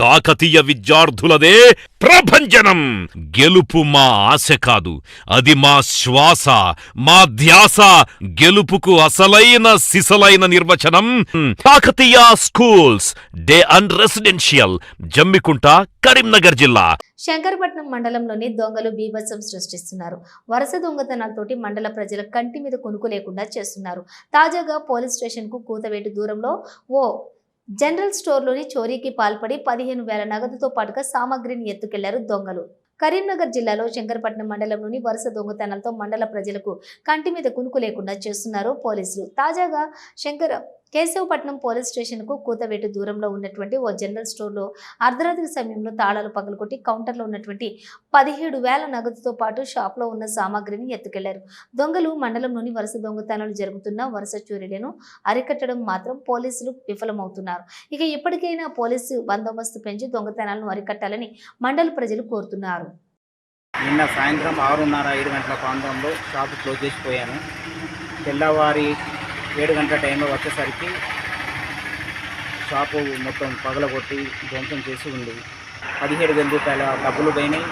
కాకతీయ విద్యార్థులదే ప్రభంజనం. గెలుపు మా ఆశ కాదు అది మా శ్వాస మా ధ్యాస. గెలుపుకు అసలైన సిసలైన నిర్వచనం Kakatiya schools day and residential Jammikunta Karimnagar జిల్లా. శంకరపట్నం మండలంలోని దొంగలు బీభత్సం సృష్టిస్తున్నారు. వరుస దొంగతనాలతోటి మండల ప్రజల కంటి మీద కొనుక్కు లేకుండా చేస్తున్నారు. తాజాగా పోలీస్ స్టేషన్కు కూతవేటు దూరంలో ఓ జనరల్ స్టోర్లోని చోరీకి పాల్పడి పదిహేను వేల నగదుతో పాటుగా సామాగ్రిని ఎత్తుకెళ్ళారు దొంగలు. కరీంనగర్ జిల్లాలో శంకరపట్నం మండలంలోని వరుస దొంగతనాలతో మండల ప్రజలకు కంటి మీద కునుకు లేకుండా చేస్తున్నారు పోలీసులు. తాజాగా శంకర కేశవపట్నం పోలీస్ స్టేషన్కు కూతవేటు దూరంలో ఉన్నటువంటి ఓ జనరల్ స్టోర్లో అర్ధరాత్రి సమయంలో తాళాలు పగలగొట్టి కౌంటర్లో ఉన్నటువంటి పదిహేడు వేల నగదుతో పాటు షాప్లో ఉన్న సామాగ్రిని ఎత్తుకెళ్ళారు. దొంగలు మండలంలోని వరుస దొంగతనాలు జరుగుతున్న వరుస చోరీలను అరికట్టడం మాత్రం పోలీసులు విఫలమవుతున్నారు. ఇక ఇప్పటికైనా పోలీసు బందోబస్తు పెంచి దొంగతనాలను అరికట్టాలని మండల ప్రజలు కోరుతున్నారు. నిన్న సాయంత్రం ఆరున్నర ఐదు గంటల ప్రాంతంలో షాపు క్లోజ్ చేసిపోయాను. తెల్లవారి ఏడు గంటల టైంలో వచ్చేసరికి షాపు మొత్తం పగలగొట్టి ధ్వంసం చేసి ఉంది. పదిహేడు వేల రూపాయల డబ్బులు పోయినాయి.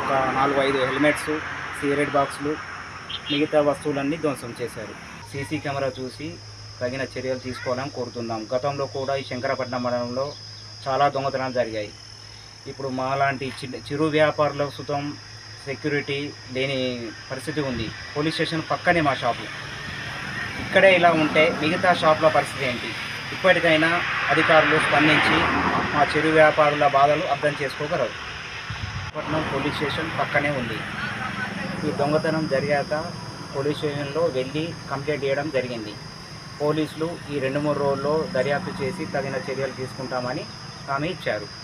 ఒక నాలుగు ఐదు హెల్మెట్స్ సిగరెట్ బాక్సులు మిగతా వస్తువులన్నీ ధ్వంసం చేశారు. సీసీ కెమెరా చూసి తగిన చర్యలు తీసుకోవాలని కోరుతున్నాం. గతంలో కూడా ఈ శంకరపట్నం మండలంలో చాలా దొంగతనాలు జరిగాయి. ఇప్పుడు మాలాంటి చిన్న చిరు వ్యాపారుల సుతం సెక్యూరిటీ లేని పరిస్థితి ఉంది. పోలీస్ స్టేషన్ పక్కనే మా షాపు. ఇక్కడే ఇలా ఉంటే మిగతా షాప్ల పరిస్థితి ఏంటి? ఇప్పటికైనా అధికారులు స్పందించి మా చిరు వ్యాపారుల బాధలు అర్థం చేసుకోగలరు. పట్నం పోలీస్ స్టేషన్ పక్కనే ఉంది. ఈ దొంగతనం జరిగాక పోలీస్ స్టేషన్లో వెళ్ళి కంప్లైంట్ చేయడం జరిగింది. పోలీసులు ఈ రెండు మూడు రోజుల్లో దర్యాప్తు చేసి తగిన చర్యలు తీసుకుంటామని హామీ ఇచ్చారు.